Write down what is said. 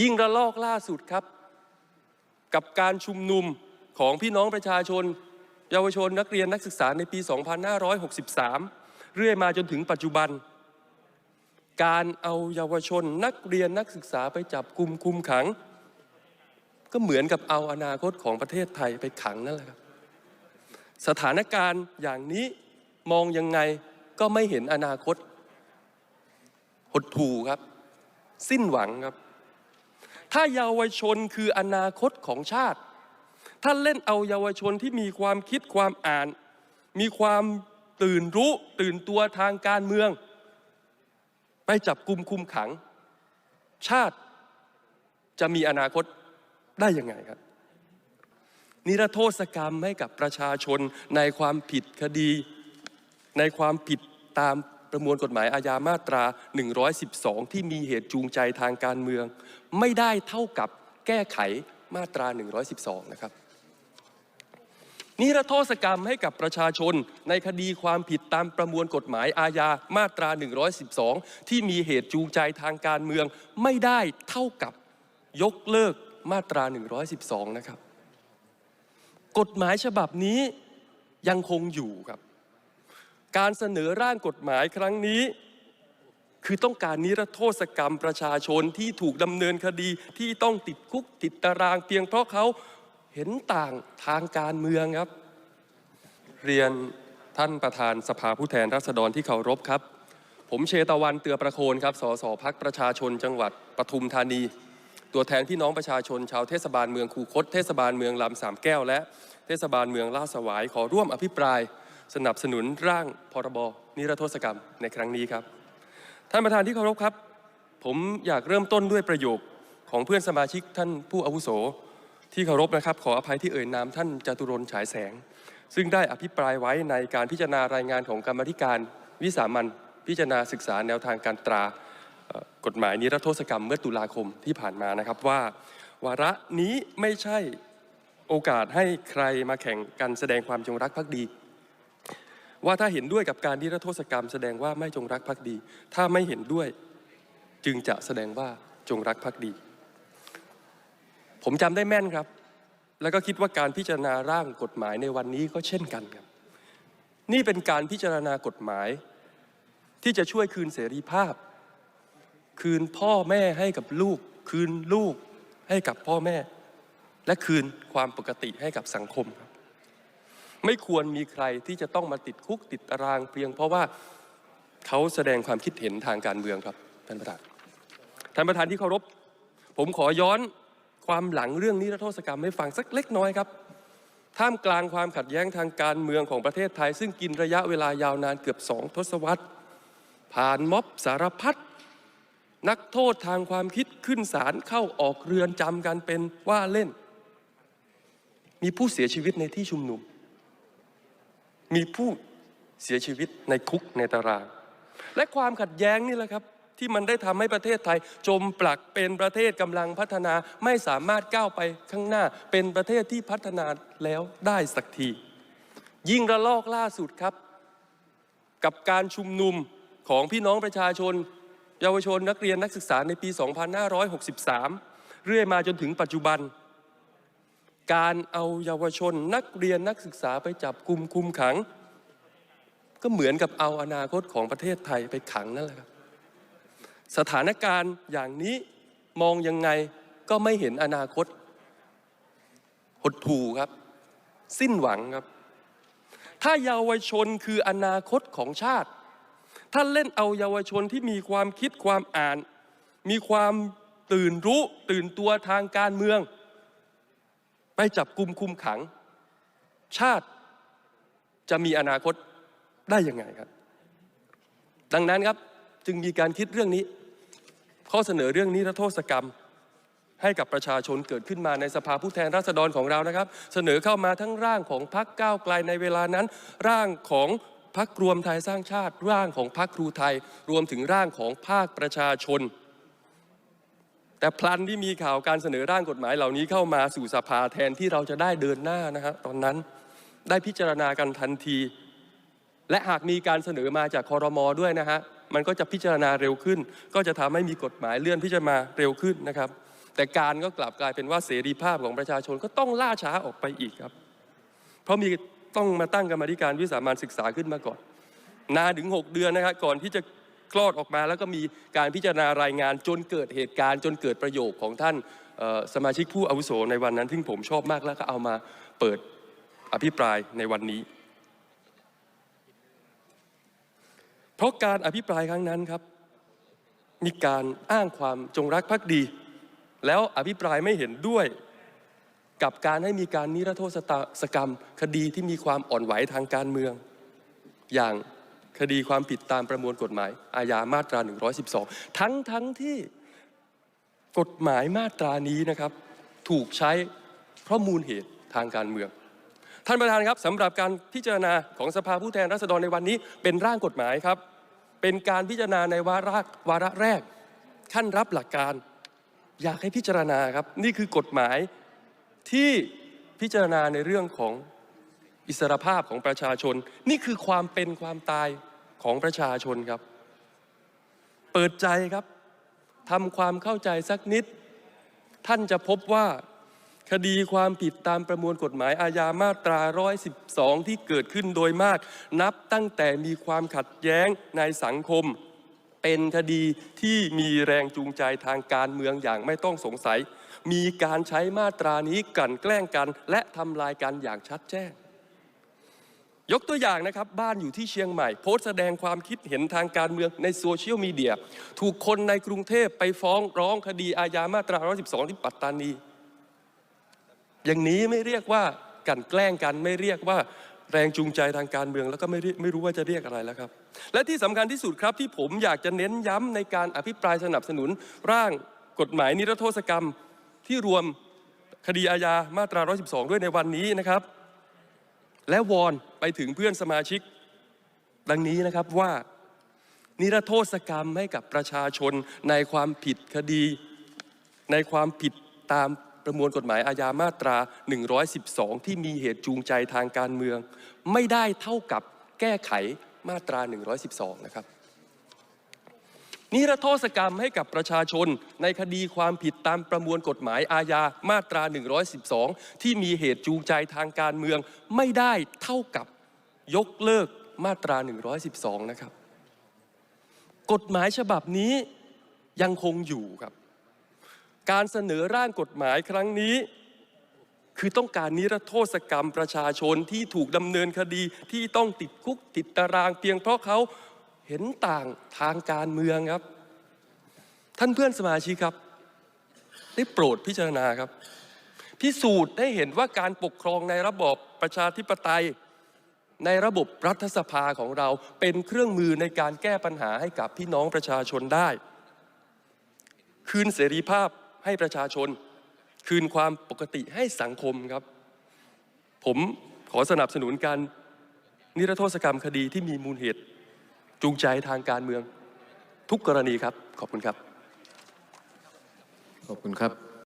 ยิ่งระลอกล่าสุดครับ กับการชุมนุมของพี่น้องประชาชน เยาวชนนักเรียนนักศึกษาในปี 2563 เรื่อยมาจนถึงปัจจุบัน การเอาเยาวชนนักเรียนนักศึกษาไปจับกลุ่มคุมขัง ก็เหมือนกับเอาอนาคตของประเทศไทยไปขังนั่นแหละครับ สถานการณ์อย่างนี้มองยังไงก็ไม่เห็นอนาคต หดถูครับ สิ้นหวังครับ ถ้าเยาวชนคืออนาคตของชาติ ท่านเล่นเอาเยาวชนที่มีความคิดความอ่าน มีความตื่นรู้ตื่นตัวทางการเมือง ไปจับกลุ่มคุมขัง ชาติจะมีอนาคตได้ยังไงครับ นิรโทษกรรมให้กับประชาชนในความผิดคดี ในความผิดตาม ประมวลกฎหมายอาญามาตรา 112 ที่มีเหตุจูงใจทางการเมือง ไม่ได้เท่ากับแก้ไขมาตรา 112 นะครับ นิรโทษกรรมให้กับประชาชนในคดีความผิดตามประมวลกฎหมายอาญามาตรา 112 ที่มีเหตุจูงใจทางการเมือง ไม่ได้เท่ากับยกเลิกมาตรา 112 นะครับ กฎหมายฉบับนี้ยังคงอยู่ครับ การเสนอร่างกฎหมายครั้งนี้ คือต้องการนิรโทษกรรมประชาชนที่ถูกดำเนินคดีที่ต้องติดคุกติดตารางเพียงเพราะเขาเห็นต่างทางการเมืองครับ เรียนท่านประธานสภาผู้แทนราษฎรที่เคารพครับ ผมเชตวันเตือประโคนครับ สสพักประชาชนจังหวัดปทุมธานี ตัวแทนพี่น้องประชาชนชาวเทศบาลเมืองคูคต เทศบาลเมืองลำสามแก้วและ เทศบาลเมืองลาดสวายขอร่วมอภิปราย สนับสนุนร่างพรบนิรโทษกรรมในครั้งนี้ครับ ท่านประธานที่เคารพครับ ผมอยากเริ่มต้นด้วยประโยคของเพื่อนสมาชิกท่านผู้อาวุโส ที่เคารพนะครับ ขออภัยที่เอ่ยนามท่านจตุรนฉายแสง ซึ่งได้อภิปรายไว้ในการพิจารณารายงานของกรรมธิการวิสามันพิจารณาศึกษาแนวทางการตรากฎหมายนิรโทษกรรมเมื่อตุลาคมที่ผ่านมานะครับว่า วาระนี้ไม่ใช่โอกาสให้ใครมาแข่งกันแสดงความจงรักภักดี ว่าถ้าเห็นด้วยกับการนิรโทษกรรม แสดงว่าไม่จงรักภักดี ถ้าไม่เห็นด้วยจึงจะแสดงว่าจงรักภักดี ผมจำได้แม่นครับ แล้วก็คิดว่าการพิจารณาร่างกฎหมายในวันนี้ก็เช่นกันครับ นี่เป็นการพิจารณากฎหมาย ที่จะช่วยคืนเสรีภาพ คืนพ่อแม่ให้กับลูก คืนลูกให้กับพ่อแม่ และคืนความปกติให้กับสังคมครับ ไม่ควรมีใครที่จะต้องมาติดคุกติดตารางเพียง เพราะว่าเขาแสดงความคิดเห็นทางการเมืองครับท่านประธานท่านประธานที่เคารพ ผมขอย้อนความหลังเรื่องนิรโทษกรรมให้ฟังสักเล็กน้อยครับ ท่ามกลางความขัดแย้งทางการเมืองของประเทศไทย ซึ่งกินระยะเวลายาวนานเกือบสองทศวรรษ ผ่านม็อบสารพัดนักโทษทางความคิดขึ้นศาลเข้าออกเรือนจำกันเป็นว่าเล่น มีผู้เสียชีวิตในที่ชุมนุม มีผู้เสียชีวิตในคุกในตาราง และความขัดแย้งนี่แหละครับ ที่มันได้ทำให้ประเทศไทย จมปลักเป็นประเทศกำลังพัฒนาไม่สามารถก้าวไปข้างหน้า เป็นประเทศที่พัฒนาแล้วได้สักที ยิ่งระลอกล่าสุดครับ กับการชุมนุมของพี่น้องประชาชน เยาวชนนักเรียนนักศึกษาในปี 2563 เรื่อยมาจนถึงปัจจุบัน การเอาเยาวชนนักเรียนนักศึกษาไปจับกลุ่มคุมขัง ก็เหมือนกับเอาอนาคตของประเทศไทยไปขังนั่นแหละครับ สถานการณ์อย่างนี้มองยังไงก็ไม่เห็นอนาคต หดถูครับ สิ้นหวังครับ ถ้าเยาวชนคืออนาคตของชาติท่าเล่นเอาเยาวชนที่มีความคิดความอ่าน มีความตื่นรู้ตื่นตัวทางการเมือง ไปจับกลุ่มคุมขัง ชาติจะมีอนาคตได้ยังไงครับ ดังนั้นครับจึงมีการคิดเรื่องนี้ ข้อเสนอเรื่องนี้รัโทษกรรม ให้กับประชาชนเกิดขึ้นมาในสภาผู้แทนราษฎรของเรานะครับ เสนอเข้ามาทั้งร่างของพรรคก้าวไกลในเวลานั้น ร่างของพรรครวมไทยสร้างชาติ ร่างของพรรคครูไทย รวมถึงร่างของภาคประชาชน แต่พลันที่มีข่าวการเสนอร่างกฎหมายเหล่านี้เข้ามาสู่สภาแทนที่เราจะได้เดินหน้านะฮะตอนนั้นได้พิจารณากันทันที และหากมีการเสนอมาจากคอรมอด้วยนะฮะมันก็จะพิจารณาเร็วขึ้น ก็จะทำให้มีกฎหมายเลื่อนพิจารณาเร็วขึ้นนะครับ แต่การก็กลับกลายเป็นว่าเสรีภาพของประชาชนก็ต้องล่าช้าออกไปอีกครับ เพราะมีต้องมาตั้งกรรมธิการวิสามันศึกษาขึ้นมาก่อน นานถึง 6 เดือนนะครับก่อนที่จะ คลอดออกมา แล้วก็มีการพิจารณารายงานจนเกิดเหตุการณ์ จนเกิดประโยคของท่านสมาชิกผู้อาวุโสในวันนั้นซึ่งผมชอบมากแล้วก็เอามาเปิดอภิปรายในวันนี้ เพราะการอภิปรายครั้งนั้นครับ มีการอ้างความจงรักภักดี แล้วอภิปรายไม่เห็นด้วยกับการให้มีการนิรโทษกรรม คดีที่มีความอ่อนไหวทางการเมือง อย่าง คดีความผิดตามประมวลกฎหมาย อาญามาตรา 112 ทั้งทั้งที่กฎหมายมาตรานี้นะครับ ถูกใช้เพราะมูลเหตุทางการเมือง ท่านประธานครับสำหรับการพิจารณาของสภาผู้แทนราษฎรในวันนี้เป็นร่างกฎหมายครับ เป็นการพิจารณาในวาระวาระแรก ขั้นรับหลักการ อยากให้พิจารณาครับ นี่คือกฎหมายที่พิจารณาในเรื่องของอิสรภาพของประชาชน นี่คือความเป็นความตาย ของประชาชนครับ เปิดใจครับทำความเข้าใจสักนิด ท่านจะพบว่าคดีความผิดตามประมวลกฎหมายอาญามาตรา 112 ที่เกิดขึ้นโดยมาก นับตั้งแต่มีความขัดแย้งในสังคม เป็นคดีที่มีแรงจูงใจทางการเมืองอย่างไม่ต้องสงสัย มีการใช้มาตรานี้กลั่นแกล้งกัน และทำลายกันอย่างชัดแจ้ง ยกตัวอย่างนะครับ บ้านอยู่ที่เชียงใหม่ โพสต์แสดงความคิดเห็นทางการเมืองในโซเชียลมีเดีย ถูกคนในกรุงเทพไปฟ้องร้องคดีอาญามาตรา 112 ที่ปัตตานี อย่างนี้ไม่เรียกว่ากันแกล้งกันไม่เรียกว่าแรงจูงใจทางการเมืองแล้วก็ไม่ไม่รู้ว่าจะเรียกอะไรแล้วครับ และที่สำคัญที่สุดครับที่ผมอยากจะเน้นย้ำในการอภิปรายสนับสนุน ร่างกฎหมายนิรโทษกรรมที่รวมคดีอาญามาตรา 112 ด้วยในวันนี้นะครับ และวอนไปถึงเพื่อนสมาชิก ดังนี้นะครับว่านิรโทษกรรมให้กับประชาชนในความผิดคดี ในความผิดตามประมวลกฎหมายอาญามาตรา 112 ที่มีเหตุจูงใจทางการเมือง ไม่ได้เท่ากับแก้ไขมาตรา 112 นะครับ นิรโทษกรรมให้กับประชาชนในคดีความผิดตามประมวลกฎหมายอาญามาตรา 112 ที่มีเหตุจูงใจทางการเมืองไม่ได้เท่ากับยกเลิกมาตรา 112 นะครับ กฎหมายฉบับนี้ยังคงอยู่ครับ การเสนอร่างกฎหมายครั้งนี้ คือต้องการนิรโทษกรรมประชาชนที่ถูกดำเนินคดีที่ต้องติดคุกติดตารางเพียงเพราะเขา เห็นต่างทางการเมืองครับ ท่านเพื่อนสมาชิกครับ ได้โปรดพิจารณาครับ พิสูจน์ให้เห็นว่าการปกครองในระบอบประชาธิปไตย ในระบบรัฐสภาของเราเป็นเครื่องมือในการแก้ปัญหาให้กับพี่น้องประชาชนได้ คืนเสรีภาพให้ประชาชน คืนความปกติให้สังคมครับ ผมขอสนับสนุนการนิรโทษกรรมคดีที่มีมูลเหตุ จูงใจทางการเมือง ทุกกรณีครับ ขอบคุณครับ ขอบคุณครับ